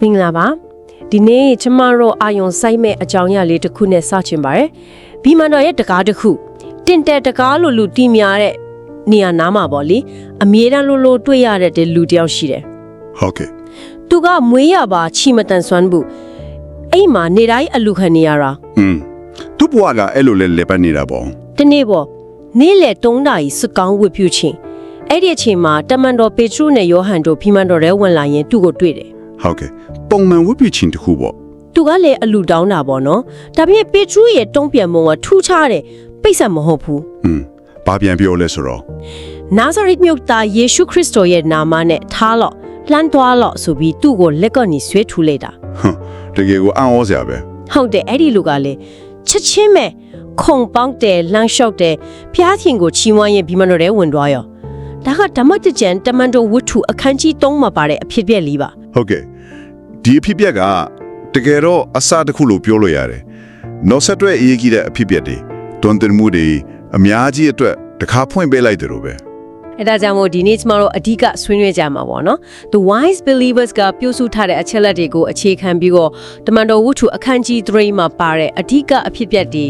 မင်္ဂလာပါဒီနေ့ကျမတို့အာယုံဆိုင်မဲ့အကြောင်းအရာလေးတစ်ခုနဲ့စချင်ပါတယ်ဘီမန်တော်ရဲ့တကားတစ်ခုတင်တဲ့တကားလို့လူတီးများတဲ့နေရာနားမှာပေါ့လေအမြဲတမ်းလို့လို့တွေ့ရတဲ့လူတစ်ယောက်ရှိတယ်ဟုတ်ကဲ့သူကမွေးရပါချီမတန်ဆွမ်းဘူးအဲ့မှာနေတိုင်းအလူခံနေရတာอืมသူ့ဘွားကအဲ့လိုလဲလဲပတ်နေတာပေါ့တနေ့ပေါ့နေ့လေတုံးတာကြီးစကောင်းဝတ်ပြုချင်းအဲ့ဒီအချိန်မှာတမန်တော်ပေထရုနဲ့ယောဟန်တို့ဖီမန်တော်ရဲဝင်လာရင်သူ့ကိုတွေ့တယ် ဟုတ်ကဲ့ပုံမှန်ဝတ်ပြုခြင်းတစ်ခုပေါ့သူကလည်းအလူတောင်းတာပေါ့နော်ဒါပေမဲ့ပေထရုရဲ့တုံးပြန်မုံကထူးခြားတယ်ပိတ်ဆက်မဟုတ်ဘူးอืมဘာပြန်ပြောလဲဆိုတော့နာဇရက်မြို့သားယေရှုခရစ်တော်ရဲ့နာမနဲ့ထားလို့လှမ်းသွားလို့ဆိုပြီးသူ့ကိုလက်ကနေဆွဲထူလိုက်တာဟမ်တကယ်ကိုအံ့ဩစရာပဲဟုတ်တယ်အဲ့ဒီလူကလည်းချက်ချင်းပဲခုံပေါက်တယ်လှမ်းလျှောက်တယ်ဖျားသင်ကိုချီးမွမ်းရင်ဘီမတော်ရဲဝင်သွားရောဒါကဓမ္မတကြံတမန်တော်ဝတ္ထုအခန်းကြီး3မှာပါတဲ့အဖြစ်အပျက်လေးပါ ဟုတ်ကဲ့ဒီအဖြစ်အပျက်ကတကယ်တော့အစတစ်ခုလို့ပြောလို့ရတယ်နောက်ဆက်တွဲအရေးကြီးတဲ့အဖြစ်အပျက်တွေတွန်းတင်မှုတွေအများကြီးအတွက်တခါဖွင့်ပေးလိုက်တယ်လို့ပဲအဲဒါကြောင့်မို့ဒီနေ့ကျမတို့အဓိကဆွေးနွေးကြမှာပေါ့နော် The Wise Believers ကပြုစုထားတဲ့အချက်လက်တွေကိုအခြေခံပြီးတော့တမန်တော်ဝတ္ထုအခန်းကြီး3မှာပါတဲ့အဓိကအဖြစ်အပျက်တွေ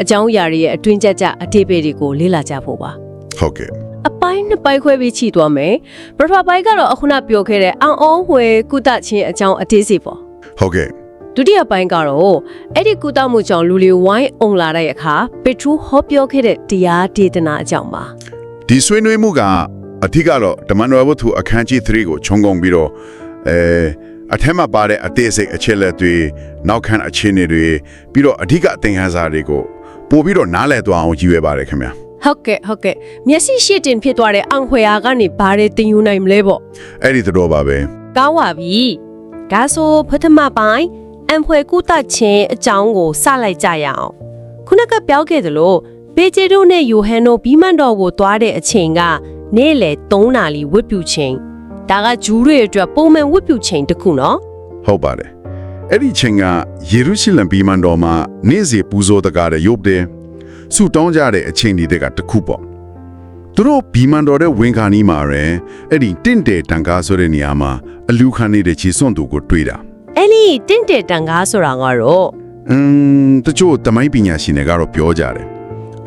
အကြောင်းအရာတွေရဲ့အတွင်းကျကျအသေးပေတွေကိုလေ့လာကြဖို့ပါဟုတ်ကဲ့ အပိုင်းနှစ်ပိုင်းခွဲပြီးခြိသွားမယ်ပထမပိုင်းကတော့အခုနပြောခဲ့တဲ့အံ့ဩဝယ်ကုသခြင်းအကြောင်းအသေးစိတ်ပေါ့ဟုတ်ကဲ့ဒုတိယပိုင်းကတော့အဲ့ဒီကုသမှုကြောင့်လူတွေဝိုင်းအောင်လာတဲ့အခါပေထရူဟောပြောခဲ့တဲ့တရားဒေသနာအကြောင်းပါဒီဆွေးနွေးမှုကအထက်ကတော့တမန်တော်ဝတ္ထုအခန်းကြီး3ကိုခြုံငုံပြီးတော့အဲအထက်မှာပါတဲ့အသေးစိတ်အခြေလက်တွေနောက်ခံအခြေအနေတွေပြီးတော့အဓိကအသင်ခန်းစာတွေကိုပို့ပြီးတော့နားလည်သွားအောင်ကြည့်ရပါတယ်ခင်ဗျာ ဟုတ်ကဲ့ဟုတ်ကဲ့မျက်စိရှေ့တင်ဖြစ်သွားတဲ့အံခွေအားကနေဘာတွေတင်ယူနိုင်မလဲပေါ့အဲ့ဒီတော့ပါပဲကောင်းပါပြီဒါဆိုပထမပိုင်းအံဖွယ်ကုသခြင်းအကြောင်းကိုစလိုက်ကြရအောင်ခုနကပြောခဲ့သလိုပေဂျေတို့နဲ့ယိုဟန်တို့ဘီမန်တော်ကိုသွားတဲ့အချိန်ကနေ့လေ3နာရီဝတ်ပြုခြင်းဒါကဂျူးတွေအတွက်ပုံမှန်ဝတ်ပြုခြင်းတစ်ခုနော်ဟုတ်ပါတယ်အဲ့ဒီချိန်ကယေရုရှလင်ပြည်မန်တော်မှာနေ့စီပူဇော်တကားတဲ့ရုပ်တဲ့ ဆူတောင်းကြတဲ့အချိန်တွေကတစ်ခုပေါ့သူတို့ဘီမန်တော်တဲ့ဝင်ခါနီးမှာရယ်အဲ့ဒီတင့်တယ်တန်ကားဆိုတဲ့နေရာမှာအလူခံနေတဲ့ခြေစွန့်သူကိုတွေ့တာအဲ့ဒီတင့်တယ်တန်ကားဆိုတာကတော့อืมတချို့တမိုင်းပညာရှင်တွေကတော့ပြောကြတယ်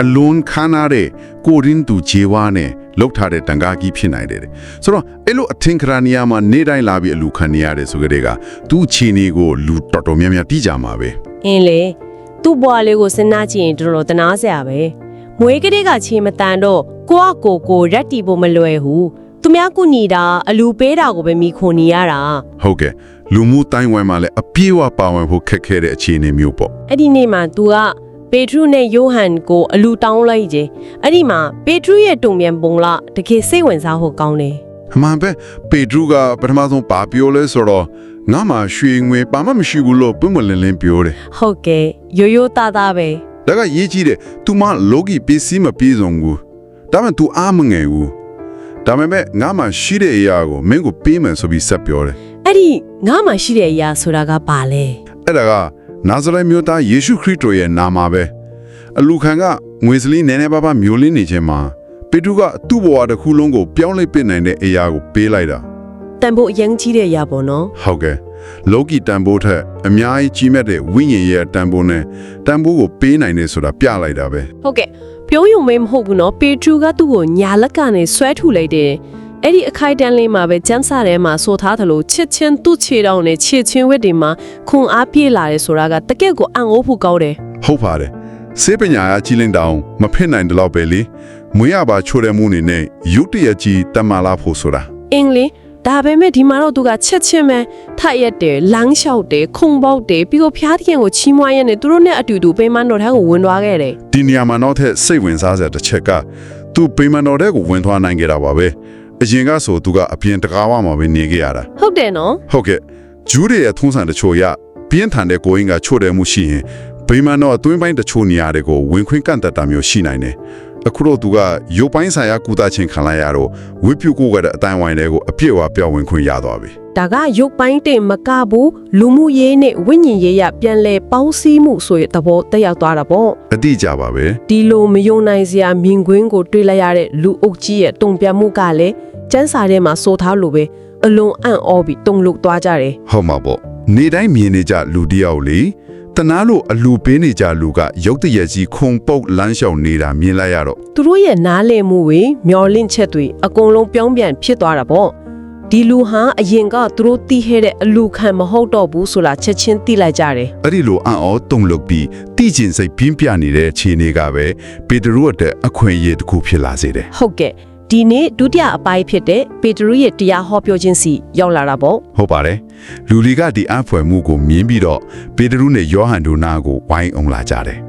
အလွန်ခမ်းနားတဲ့ကိုရင်းသူခြေဝါနဲ့လောက်ထားတဲ့တန်ကားကြီးဖြစ်နိုင်တယ်တဲ့ဆိုတော့အဲ့လိုအထင်ကရာနီယာမှာနေတိုင်းလာပြီးအလူခံနေရတယ်ဆိုကြတဲ့ကသူ့ခြေနေကိုလူတော်တော်များများတီးကြမှာပဲအင်းလေ သူ့ဘွားလေးကိုစဉ်းစားကြည့်ရင်တော်တော်တနာစရာပဲမွေးကလေးကချေမတန်တော့ကိုကကိုကိုရက်တီဖို့မလွယ်ဘူးသူများကုညီတာအလူပေးတာကိုပဲမိခွန်နေရတာဟုတ်ကဲ့လူမှုတိုင်းဝိုင်းမှာလည်းအပြေးအဝပါဝင်ဖို့ခက်ခဲတဲ့အခြေအနေမျိုးပေါ့အဲ့ဒီနေ့မှာ तू ကပေထရုနဲ့ယိုဟန်ကိုအလူတောင်းလိုက်တယ်အဲ့ဒီမှာပေထရုရဲ့တုံမြန်ပုံလားတကယ်စိတ်ဝင်စားဖို့ကောင်းတယ်အမှန်ပဲပေဒရူကပထမဆုံးပါပြောလဲဆိုတော့ ငါမှရွှေငွေပါမမရှိဘူးလို့ပုံမလင်းလင်းပြောတယ်ဟုတ်ကဲ့ရိုးရိုးသားသားပဲဒါကရေးကြည့်တယ် तू မလောကီပစ္စည်းမပြေဆုံးဘူးဒါမှ तू အားမငယ်ဘူးဒါပေမဲ့ငါမှရှိတဲ့အရာကိုမင်းကိုပေးမယ်ဆိုပြီးဆက်ပြောတယ်အဲ့ဒီငါမှရှိတဲ့အရာဆိုတာကဘာလဲအဲ့ဒါကနာဇရက်မြို့သားယေရှုခရစ်တော်ရဲ့နာမပဲအလူခံကငွေစလီနည်းနည်းပါးပါးမျိုးလင်းနေခြင်းမှာပေဒရူကသူ့ဘဝတစ်ခုလုံးကိုပြောင်းလဲပစ်နိုင်တဲ့အရာကိုပေးလိုက်တာ တန်ဖို့အရင်ကြီးတဲ့အရာပေါ့နော်ဟုတ်ကဲ့လောကီတန်ဖိုးထက်အများကြီးကြီးမြတ်တဲ့ဝိညာဉ်ရဲ့တန်ဖိုးနဲ့တန်ဖိုးကိုပေးနိုင်တယ်ဆိုတာပြလိုက်တာပဲဟုတ်ကဲ့ပြောရုံမဲမဟုတ်ဘူးနော်ပေထရုကသူ့ကိုညာလက်ကနေဆွဲထုလိုက်တယ်အဲ့ဒီအခိုက်အတန့်လေးမှာပဲကျန်းစာထဲမှာဆိုထားသလိုချစ်ချင်းသူ့ခြေတောင်နဲ့ခြေချင်းဝက်တွေမှာခွန်အားပြေးလာတယ်ဆိုတာကတကယ့်ကိုအံ့ဩဖို့ကောင်းတယ်ဟုတ်ပါတယ်စေပညာအကြီးလင်းတောင်မဖြစ်နိုင်တယ်လို့ပဲလေမွေးရပါချိုတဲ့မှုနေနဲ့ရုတ်တရက်ကြီးတမလာဖို့ဆိုတာအင်္ဂလိပ် ဒါပေမဲ့ဒီမှာတော့သူကချက်ချင်းပဲထရက်တယ်လမ်းလျှောက်တယ်ခုံပေါက်တယ်ပြီးတော့ဖျားသခင်ကိုချီးမွမ်းရတဲ့သူတို့နဲ့အတူတူပိမန်းတော်ထဲကိုဝင်သွားခဲ့တယ်ဒီနေရာမှာနောက်ထပ်စိတ်ဝင်စားစရာတစ်ချက်ကသူပိမန်တော်တဲ့ကိုဝင်သွားနိုင်ကြတာပါပဲအရင်ကဆိုသူကအပြင်တကားဝမှာပဲနေခဲ့ရတာဟုတ်တယ်နော်ဟုတ်ကဲ့ဂျူးတွေရဲ့ထုံးစံတချို့ရပြင်းထန်တဲ့ကိုင်းကချို့တယ်မှုရှိရင်ဗိမာန်တော်အတွင်းပိုင်းတချို့နေရာတွေကိုဝင်ခွင့်ကန့်သက်တာမျိုးရှိနိုင်တယ် အခုတော့သူကရုပ်ပိုင်းဆိုင်ရာကုသခြင်းခံလိုက်ရတော့ဝိပုကိုကတဲ့အတိုင်းဝိုင်းတွေကိုအပြည့်အဝပြောင်းဝင်ခွင့်ရသွားပြီဒါကရုပ်ပိုင်းတင်မကဘူးလူမှုရေးနဲ့ဝိညာဉ်ရေးရပြန်လဲပေါင်းစည်းမှုဆိုတဲ့သဘောတက်ရောက်သွားတာပေါ့အတိအကျပါပဲဒီလိုမယုံနိုင်စရာမြင်ကွင်းကိုတွေ့လိုက်ရတဲ့လူအုပ်ကြီးရဲ့တုံ့ပြန်မှုကလည်းကျန်းစာထဲမှာစိုးထားလို့ပဲအလွန်အံ့ဩပြီးတုန်လှုပ်သွားကြတယ်ဟုတ်မှာပေါ့နေတိုင်းမြင်နေကြလူတစ်ယောက်လေ တနာလို့အလူပေးနေကြလူကရုတ်တရက်ကြီးခုံပုတ်လမ်းလျှောက်နေတာမြင်လိုက်ရတော့သူတို့ရဲ့နားလည်မှုတွေမျောလင့်ချက်တွေအကုန်လုံးပြောင်းပြန်ဖြစ်သွားတာပေါ့ဒီလူဟာအရင်ကသူတို့တီးခဲ့တဲ့အလူခံမဟုတ်တော့ဘူးဆိုတာချက်ချင်းသိလိုက်ကြတယ်အဲ့ဒီလိုအံ့ဩတုန်လှုပ်ပြီးတိကျင်စိတ်ပြင်းပြနေတဲ့ခြေနေကပဲပေတရုအတွက်အခွင့်အရေးတစ်ခုဖြစ်လာစေတယ်ဟုတ်ကဲ့ ဒီနေ့ဒုတိယအပိုင်းဖြစ်တဲ့ပေတရုရဲ့တရားဟောပြောခြင်းစီရောက်လာတာပေါ့ဟုတ်ပါတယ်လူတွေကဒီအဖွဲမှုကိုမြင်ပြီးတော့ပေတရုနဲ့ယောဟန်တို့နာကိုဝိုင်းအောင်လာကြတယ်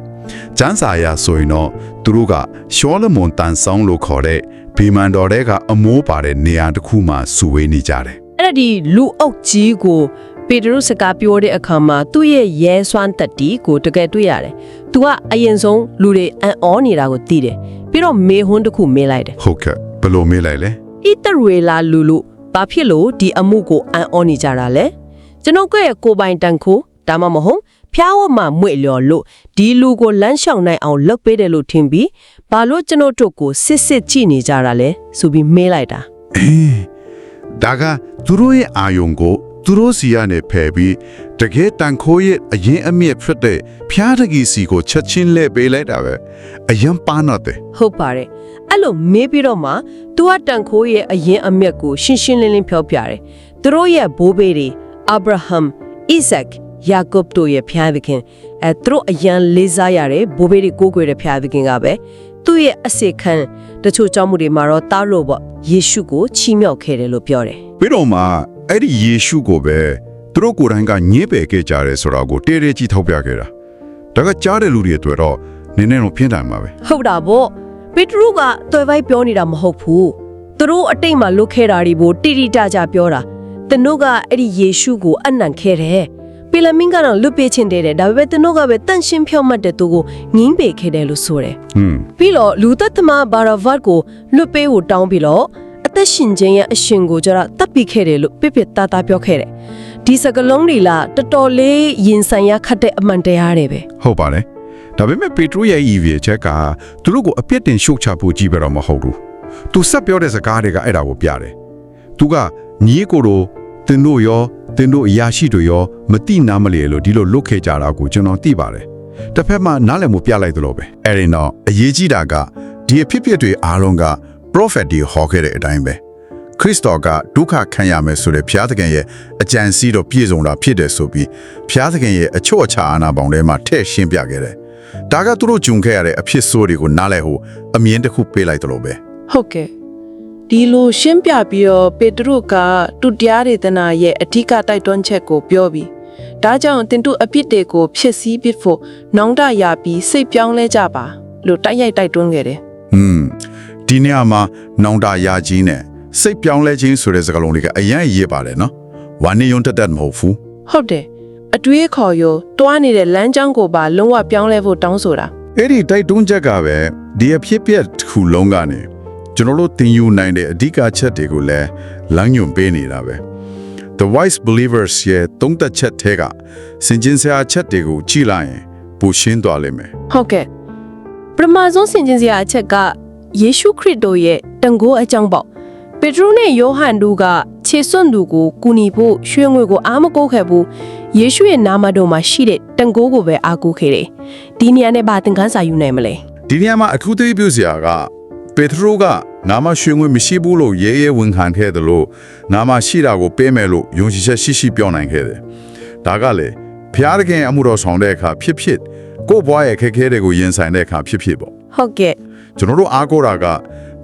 ကျမ်းစာအရဆိုရင်တော့သူတို့ကရှောလမွန်တန်ဆောင်လို့ခေါ်တဲ့ဗီမန်တော်တဲကအမိုးပါတဲ့နေရာတစ်ခုမှာစုဝေးနေကြတယ်အဲ့ဒါဒီလူအုပ်ကြီးကိုပေတရုစကားပြောတဲ့အခါမှာသူ့ရဲ့ရဲစွမ်းတက်တီကိုတကယ်တွေ့ရတယ်။ तू ကအရင်ဆုံးလူတွေအံ့ဩနေတာကိုသိတယ်။ ပြီးတော့မေဟွန်းတစ်ခုမေးလိုက်တယ်ဟုတ်ကဲ့ဘယ်လိုမေးလိုက်လဲ။ဣတရေလာလူလူဘာဖြစ်လို့ဒီအမှုကိုအံ့ဩနေကြတာလဲ။ကျွန်တော်ကရဲ့ကိုယ်ပိုင်တန်ခိုးဒါမှမဟုတ်ဖျားဝတ်မှမွေ့လျော်လို့ဒီလူကိုလမ်းလျှောက်နိုင်အောင်လုပ်ပေးတယ်လို့ထင်ပြီးဘာလို့ကျွန်တော်တို့ကိုစစ်စစ်ကြည့်နေကြတာလဲဆိုပြီးမေးလိုက်တာအေးဒါကသူတို့ရဲ့အာယုံကို သူတို့စီကနေဖယ်ပြီးတကယ်တန်ခိုးရဲ့အရင်အမြင့်ဖြစ်တဲ့ဖျားတကြီးစီကိုချက်ချင်းလဲပေးလိုက်တာပဲအရင်ပါတော့တယ်ဟုတ်ပါတယ်အဲ့လိုမေးပြီးတော့မှသူကတန်ခိုးရဲ့အရင်အမျက်ကိုရှင်းရှင်းလင်းလင်းပြောပြတယ်သူတို့ရဲ့ဘိုးဘေးတွေအာဗြဟမ်အိဇက်ယာကုပ်တို့ရဲ့ဖျားသခင်အဲသူတို့အရန်လေးစားရတဲ့ဘိုးဘေးတွေကိုးကွယ်တဲ့ဖျားသခင်ကပဲသူ့ရဲ့အစေခံတချို့ကြောင့်မှုတွေမှာတော့တားလို့ပေါ့ယေရှုကိုချီးမြှောက်ခဲ့တယ်လို့ပြောတယ်ပြီးတော့မှ အဲ့ဒီယေရှုကိုပဲသူတို့ကိုယ်တိုင်ကညှင်းပယ်ခဲ့ကြတယ်ဆိုတာကိုတေးတေးကြီးထောက်ပြခဲ့တာဒါကကြားတဲ့လူတွေအတွက်တော့နည်းနည်းတော့ပြင်းထန်ပါပဲဟုတ်တာပေါ့ပေတရုကတွယ်ပိုက်ပြောနေတာမဟုတ်ဘူးသူတို့အတိတ်မှာလွတ်ခဲ့တာတွေကိုတိတိကျကျပြောတာတနုကအဲ့ဒီယေရှုကိုအနံ့ခဲ့တယ်ပီလာမင်ကတော့လွတ်ပေးခြင်းတဲ့တယ်ဒါပေမဲ့တနုကပဲတန့်ရှင်းဖြောင့်မတ်တဲ့သူကိုငင်းပေခဲ့တယ်လို့ဆိုတယ်ဟွန်းပြီးတော့လူသက်သမားဘာရာဗတ်ကိုလွတ်ပေးဖို့တောင်းပြီးတော့အ သက်ရှင်ခြင်းရဲ့အရှင်ကိုကြတော့တပ်ပစ်ခဲ့တယ်လို့ပြပြသားသားပြောခဲ့တယ်ဒီစကလုံးတွေလားတော်တော်လေးရင်ဆိုင်ရခတ်တဲ့အမှန်တရားတွေပဲဟုတ်ပါတယ်ဒါပေမဲ့ပေတရုရဲ့ဤရဲ့ချက်ကသူတို့ကိုအပြစ်တင်ရှုတ်ချဖို့ကြီးပဲတော့မဟုတ်ဘူးသူဆက်ပြောတဲ့စကားတွေကအဲ့ဒါကိုပြတယ်သူကညီကိုတို့တင်တို့ရောတင်တို့အရာရှိတွေရောမတိနာမလေလို့ဒီလိုလွတ်ခဲ့ကြတာကိုကျွန်တော်သိပါတယ်တစ်ဖက်မှာနားလည်မှုပြလိုက်သလိုပဲအဲ့ဒီတော့အရေးကြီးတာကဒီအဖြစ်အပျက်တွေအားလုံးက prophet တွေဟောခဲ့တဲ့အတိုင်းပဲခရစ်တော်ကဒုက္ခခံရမယ်ဆိုတဲ့ဘုရားသခင်ရဲ့အကြံစီးတော်ပြည့်စုံတာဖြစ်တယ်ဆိုပြီးဘုရားသခင်ရဲ့အချွတ်အချာအာနာပေါင်းထဲမှာထည့်ရှင်းပြခဲ့တယ်။ဒါကသူတို့ဂျုံခဲ့ရတဲ့အဖြစ်ဆိုးတွေကိုနားလည်ဖို့အမြင်တစ်ခုပေးလိုက်တယ်လို့ပဲဟုတ်ကဲ့ဒီလိုရှင်းပြပြီးတော့ပေတရုကတူတရားဒေသနာရဲ့အဓိကတိုက်တွန်းချက်ကိုပြောပြီးဒါကြောင့်တင်တုအပြစ်တွေကိုဖြစ်စည်းပစ်ဖို့နောင်တရပြီးစိတ်ပြောင်းလဲကြပါလို့တိုက်ရိုက်တိုက်တွန်းခဲ့တယ်။ဟွန်း ဒီနေရာမှာနောင်တရာကြီးနဲ့စိတ်ပြောင်းလဲခြင်းဆိုတဲ့စကားလုံးတွေကအရင်ရေးပါတယ်နော်။ဝါနေယွန်းတက်တက်မဟုတ်ဘူးဟုတ်တယ်အတွေးခေါ်ရောတွားနေတဲ့လမ်းကြောင်းကိုပါလုံးဝပြောင်းလဲဖို့တောင်းဆိုတာ။အဲ့ဒီတိုက်တွန်းချက်ကပဲဒီအဖြစ်အပျက်တစ်ခုလုံးကနေကျွန်တော်တို့သင်ယူနိုင်တဲ့အဓိကချက်တွေကိုလည်းလမ်းညွှန်ပေးနေတာပဲ။ The wise believers ရဲ့သုံးသက်ချက်ထဲကစင်ကျင်စရာချက်တွေကိုကြည့်လိုက်ရင်ပိုရှင်းသွားလိမ့်မယ်ဟုတ်ကဲ့ပထမဆုံးဆင်ခြင်စရာအချက်က ယေရှုခရစ်တော်ရဲ့တန်ခိုးအကြောင်းပေါ့ပေတရုနဲ့ယောဟန်တို့ကခြေစွန့်သူကိုကူညီဖို့ရွှေငွေကိုအားမကိုးခဲ့ဘူးယေရှုရဲ့နာမတော်မှာရှိတဲ့တန်ခိုးကိုပဲအားကိုးခဲ့တယ်ဒီနေရာနဲ့ဘာသင်ခန်းစာယူနိုင်မလဲ။ဒီနေရာမှာအထူးသဖြင့်ပြောစရာကပေထရိုကငါမရှိငွေမရှိဘူးလို့ရဲရဲဝန်ခံခဲ့တယ်လို့ငါမရှိတာကိုပေးမယ်လို့ယုံကြည်ချက်ရှိရှိပြောနိုင်ခဲ့တယ်။ဒါကလေဖျားသခင်အမှုတော်ဆောင်တဲ့အခါဖြစ်ဖြစ်ကိုယ့်ဘွားရဲ့ခက်ခဲတွေကိုရင်ဆိုင်တဲ့အခါဖြစ်ဖြစ်ပေါ့ ဟုတ်ကဲ့ကျွန်တော်တို့အားကိုးတာက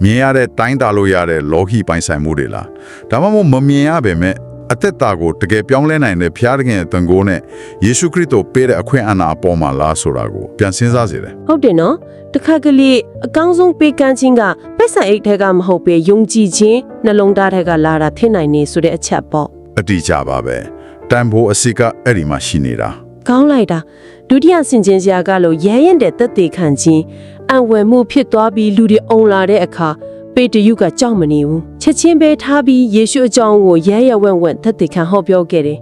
မြင်ရတဲ့တိုင်းတာလို့ရတဲ့လောကီပိုင်ဆိုင်မှုတွေလားဒါမှမဟုတ်မမြင်ရပေမဲ့အသက်တာကိုတကယ်ပြောင်းလဲနိုင်တဲ့ဘုရားသခင်ရဲ့တန်ခိုးနဲ့ယေရှုခရစ်တော်ပေးတဲ့အခွင့်အာဏာအပေါ်မှာလားဆိုတာကိုပြန်စဉ်းစားစေတယ်ဟုတ်တယ်နော်တခါကလေးအကောင်းဆုံးပေးကမ်းခြင်းကပက်ဆန်အိတ်ထဲကမဟုတ်ပဲယုံကြည်ခြင်းနှလုံးသားထဲကလာတာထင်နိုင်နေဆိုတဲ့အချက်ပေါ့အတိအကျပါပဲတန်ဖိုးအစစ်ကအဲ့ဒီမှာရှိနေတာကောင်းလိုက်တာဒုတိယဆင်ခြင်စရာကလို့ရဲရင်တဲ့တက်သေးခံခြင်း အံဝယ်မှုဖြစ်သွားပြီးလူတွေအုံလာတဲ့အခါပေတရုကကြောက်မနေဘူးချက်ချင်းပဲထားပြီးယေရှုအကြောင်းကိုရဲရဲဝံ့ဝံ့သက်သေခံဟောပြောခဲ့တယ်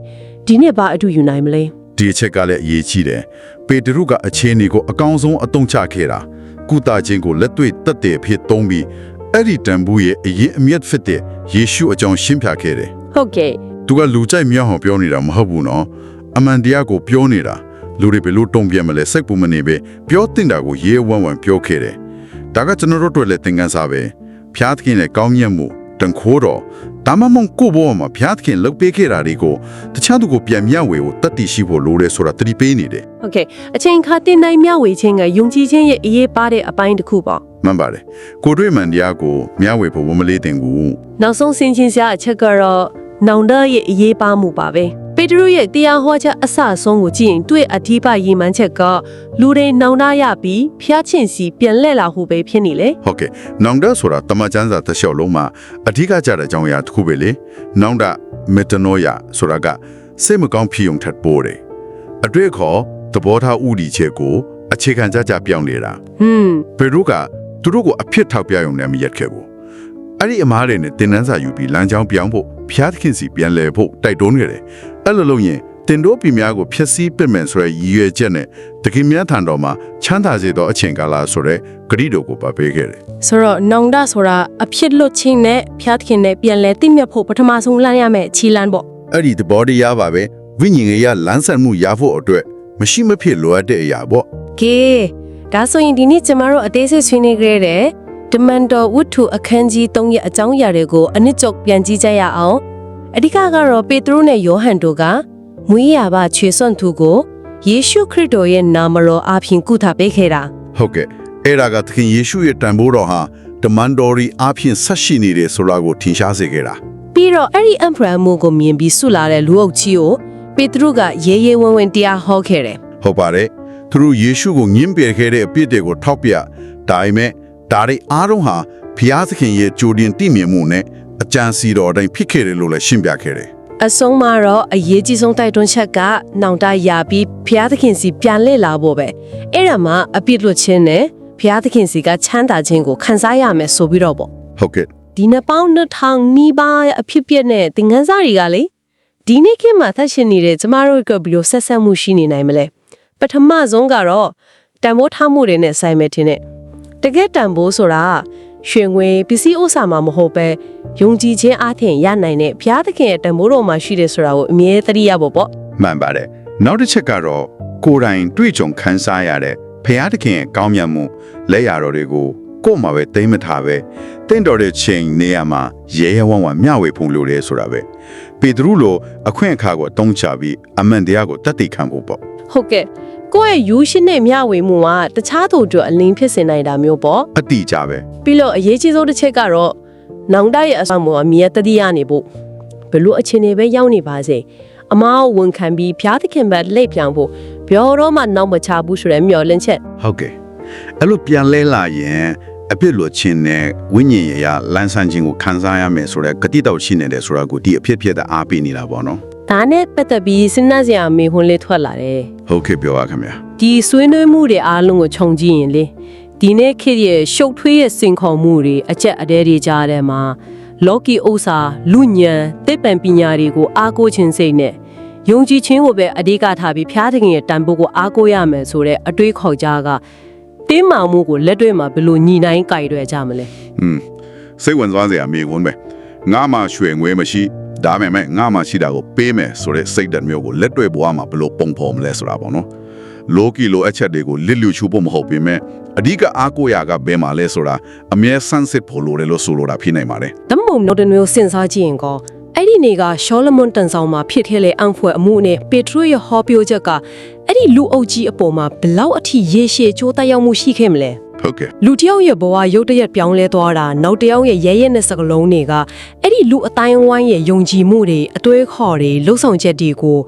ဒီနေ့ဘာအတူယူနိုင်မလဲဒီအချက်ကလည်းအရေးကြီးတယ်ပေတရုကအခြေအနေကိုအကောင်းဆုံးအသုံးချခဲ့တာကုသခြင်းကိုလက်တွေ့တက်တဲ့အဖြစ်သုံးပြီးအဲ့ဒီတန်ဖိုးရဲ့အရေးအမြတ်ဖြစ်တဲ့ယေရှုအကြောင်းရှင်းပြခဲ့တယ်ဟုတ်ကဲ့သူကလူကြိုက်မြောက်အောင်ပြောနေတာမဟုတ်ဘူးနော်အမှန်တရားကိုပြောနေတာ လူတွေဘယ်လိုတုံ့ပြန်မလဲစိတ်ပူမနေပဲပြောတင်တာကိုရေးဝမ်းဝမ်းပြောခဲ့တယ်ဒါကကျွန်တော်တို့အတွက်လည်းသင်ခန်းစာပဲဖျားသခင်ရဲ့ကောင်းမြတ်မှုတန်ခိုးတော်ဒါမှမဟုတ်ကိုယ့်ဘဝမှာဖျားသခင်လှုပ်ပေးခဲ့တာတွေကိုတခြားသူကိုပြန်မျှဝေဖို့တတ်တည်ရှိဖို့လိုတယ်ဆိုတာသတိပေးနေတယ်ဟုတ်ကဲ့အချိန်ခါတင်တိုင်းမျှဝေခြင်းကယုံကြည်ခြင်းရဲ့အရေးပါတဲ့အပိုင်းတစ်ခုပေါ့မှန်ပါတယ်ကိုတွေ့မှန်တရားကိုမျှဝေဖို့ဝမလေးတင်ဘူးနောက်ဆုံးဆင်ခြင်စရာအချက်ကတော့နောင်တရဲ့အရေးပါမှုပါပဲ ပေတရုရဲ့တရားဟောချက်အစအဆုံးကိုကြည့်ရင်တွေ့အဓိပရည်မှန်းချက်ကလူတွေနောင်တရပြီးဖျားချင်စီပြန်လှည့်လာဟုပဲဖြစ်နေလေဟုတ်ကဲ့နောင်တဆိုတာတမန်ကျမ်းစာတစ်လျှောက်လုံးမှာအဓိကကြတဲ့အကြောင်းအရာတစ်ခုပဲလေနောင်တမေတနောယဆိုတာကစိတ်မကောင်းဖြစ်ုံထက်ပိုးတယ်အတွေ့အခေါ်သဘောထားဥတီချက်ကိုအခြေခံကြကြပြောင်းနေတာဟွန်းပေရုကသူတို့ကိုအဖြစ်ထောက်ပြရုံနဲ့မရက်ခဲ့ဘူး အဲ့ဒီအမားတွေနဲ့တင်နန်းစာယူပြီးလမ်းကြောင်းပြောင်းဖို့ဖျားသခင်စီပြန်လဲဖို့တိုက်တွန်းခဲ့တယ်အဲ့လိုလုပ်ရင်တင်တို့ပြည်များကိုဖျက်ဆီးပစ်မယ်ဆိုတဲ့ရည်ရွယ်ချက်နဲ့တခင်များထံတော်မှာချမ်းသာစေသောအချိန်ကာလဆိုတဲ့ဂရိတော်ကိုပါပေးခဲ့တယ်ဆိုတော့နောင်တဆိုတာအဖြစ်လွတ်ခြင်းနဲ့ဖျားသခင်နဲ့ပြန်လဲတိမြတ်ဖို့ပထမဆုံးလမ်းရမယ်ခြေလမ်းပေါ့အဲ့ဒီသဘောတရားပါပဲဝိညာဉ်ရေးရလမ်းဆက်မှုရဖို့အတွက်မရှိမဖြစ်လိုအပ်တဲ့အရာပေါ့ကဲဒါဆိုရင်ဒီနေ့ကျမတို့အသေးစိတ်ဆွေးနွေးခဲ့တဲ့ ဒမန်တော်ဝတ္ထုအခန်းကြီး3ရဲ့အကြောင်းအရာတွေကိုအနစ်ချုပ်ပြန်ကြည့်ကြရအောင်အဓိကကတော့ပေတရုနဲ့ယောဟန်တို့ကမွေးရပါခြေစွန့်သူကိုယေရှုခရစ်တော်ရဲ့နာမတော်အဖင်ကုသပေးခဲ့တာဟုတ်ကဲ့အဲ့ဒါကသခင်ယေရှုရဲ့တန်ဖိုးတော်ဟာတမန်တော်ရီအဖြစ်ဆက်ရှိနေတယ်ဆိုတာကိုထင်ရှားစေခဲ့တာပြီးတော့အဲ့ဒီအမ်ဖရာမိုကိုမြင်ပြီးဆုလာတဲ့လူအုပ်ကြီးကိုပေတရုကရေရေဝံဝံတရားဟောခဲ့တယ်ဟုတ်ပါတယ်သူတို့ယေရှုကိုညှင်းပယ်ခဲ့တဲ့အပြစ်တွေကိုထောက်ပြဒါပေမဲ့ ဒါတွေအားလုံးဟာဘုရားသခင်ရဲ့ကြိုတင်တည်မြဲမှုနဲ့အကြံစီတော်တိုင်းဖြစ်ခဲ့တယ်လို့လည်းရှင်းပြခဲ့တယ်အဆုံးမှာတော့အရေးကြီးဆုံးတိုက်တွန်းချက်ကနောင်တရပြီးဘုရားသခင်စီပြန်လှည့်လာဖို့ပဲအဲ့ဒါမှအပြစ်လွတ်ခြင်းနဲ့ဘုရားသခင်စီကချမ်းသာခြင်းကိုခံစားရမယ်ဆိုပြီးတော့ပေါ့ဟုတ်ကဲ့ဒီနှစ်ပေါင်း2000နီးပါးအဖြစ်ပြက်နဲ့သင်ခန်းစာတွေကလေဒီနေ့ခေတ်မှာသက်ရှင်နေတဲ့ကျမတို့ကဘယ်လိုဆက်ဆက်မှုရှိနေနိုင်မလဲပထမဆုံးကတော့တန်ဖိုးထားမှုတွေနဲ့ဆိုင်မဲ့တင်တဲ့ တကယ်တန်ဖိုးဆိုတာရွှေငွေပစ္စည်းဥစ္စာမှာမဟုတ်ပဲယုံကြည်ခြင်းအားဖြင့်ရနိုင်တဲ့ဘုရားသခင်ရဲ့တန်ဖိုးတော်မှာရှိတယ်ဆိုတာကိုအမြဲတမ်းရဖို့ပေါ့မှန်ပါတယ်နောက်တစ်ချက်ကတော့ကိုယ်တိုင်တွေ့ကြုံခန်းစားရတဲ့ဘုရားသခင်ရဲ့ကောင်းမြတ်မှုလက်ရာတော်တွေကိုကိုယ်မှာပဲသိမ့်မထားပဲတင့်တော်တဲ့ချိန်နေရာမှာရဲရဲဝံ့ဝံ့မျှဝေဖို့လိုတယ်ဆိုတာပဲပေတရုလိုအခွင့်အခါကိုအသုံးချပြီးအမှန်တရားကိုတတ်သိခံဖို့ပေါ့ဟုတ်ကဲ့ ကိုယ့်ရဲ့ယူရှင်နဲ့မျှဝေမှုကတခြားသူတို့အလင်းဖြစ်စေနိုင်တာမျိုးပေါ့အတိကြပဲပြီးတော့အရေးကြီးဆုံးတစ်ချက်ကတော့နောင်တရဲ့အဆောင်မှာအမြဲတတိယနေဖို့ဘလို့အခြေအနေပဲရောက်နေပါစေအမားကိုဝန်ခံပြီးဖျားသခင်ဘက်လှည့်ပြောင်ဖို့ပြောတော့မှနောက်မချဘူးဆိုတဲ့မျှော်လင့်ချက်ဟုတ်ကဲ့အဲ့လိုပြန်လဲလာရင်အပြစ်လိုချင်းနဲ့ဝိညာဉ်ရေးရလန်းဆန်းခြင်းကိုခံစားရမယ်ဆိုတော့ဂတိတော်ရှိနေတယ်ဆိုတာကိုဒီအဖြစ်ဖြစ်တဲ့အားပေးနေတာပေါ့နော် ဒါနဲ့ပတ်သက်ပြီးစဉ်းစားစရာမေးခွန်းလေးထွက်လာတယ်ဟုတ်ကဲ့ပြောပါခင်ဗျာဒီဆွေးနွေးမှုတွေအားလုံးကိုခြုံကြည့်ရင်လေဒီနေ့ခေတ်ရဲ့ရှုပ်ထွေးရဲ့စင်ခေါ်မှုတွေအချက်အတဲတွေကြားထဲမှာလော်ကီဥစ္စာလူညံသစ်ပံပညာတွေကိုအားကိုးခြင်းစိတ်နဲ့ယုံကြည်ခြင်းကိုပဲအဓိကထားပြီးဖျားသခင်ရဲ့တန်ဖိုးကိုအားကိုးရမယ်ဆိုတဲ့အတွေးခေါ်ကြကတင်းမာမှုကိုလက်တွေ့မှာဘယ်လိုညီနိုင်ကြိုက်ရွယ်ကြမလဲอืมစိတ်ဝင်စားစရာမေးခွန်းပဲငါမှရွှေငွေမရှိ ဒါပေမဲ့ငါမှရှိတာကိုပေးမယ်ဆိုတဲ့စိတ်ဓာတ်မျိုးကိုလက်တွေ့ဘဝမှာဘယ်လိုပုံဖော်မလဲဆိုတာပေါ့နော်လောကီလိုအချက်တွေကိုလစ်လျူချူဖို့မဟုတ်ပေမဲ့အဓိကအားကိုးရာကဘယ်မှာလဲဆိုတာအမြဲဆန်းစစ်ဖို့လိုတယ်လို့ဆိုလိုတာဖြစ်နိုင်ပါတယ်။တမုံနောက်တစ်မျိုးစဉ်းစားကြည့်ရင်ကောအဲ့ဒီနေကရှောလမွန်တန်ဆောင်မှာဖြစ်ခဲ့တဲ့အံဖွယ်အမှုနဲ့ပေထရိုရဲ့ဟောပြောချက်ကအဲ့ဒီလူအုပ်ကြီးအပေါ်မှာဘလောက်အထိရေရှည်ချိုးတက်ရောက်မှုရှိခဲ့မလဲ ဟုတ်ကဲ့။လူတစ်ယောက်ရဲ့ဘဝရုတ်တရက်ပြောင်းလဲသွားတာနောက်တစ်ယောက်ရဲ့ရဲရဲနဲ့စကလုံးတွေကအဲ့ဒီလူအတိုင်းဝိုင်းရဲ့ယုံကြည်မှုတွေအတွေးခေါ်တွေလှုပ်ဆောင်ချက်တွေကို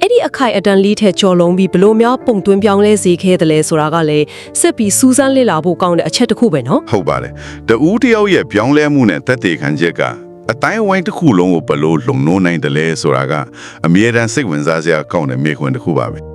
အဲ့ဒီအခိုက်အတန့်လေးထက်ကျော်လုံးပြီးဘလို့များပုံသွင်းပြောင်းလဲစေခဲ့တယ်လဲဆိုတာကလည်းစစ်ပြီးစူးစမ်းလေ့လာဖို့ကောင်းတဲ့အချက်တစ်ခုပဲနော်ဟုတ်ပါတယ်တူးတယောက်ရဲ့ပြောင်းလဲမှုနဲ့တက်တည်ခံချက်ကအတိုင်းဝိုင်းတစ်ခုလုံးကိုဘယ်လိုလုံနိုးနိုင်တယ်လဲဆိုတာကအမြဲတမ်းစိတ်ဝင်စားစရာကောင်းတဲ့မေးခွန်းတစ်ခုပါပဲ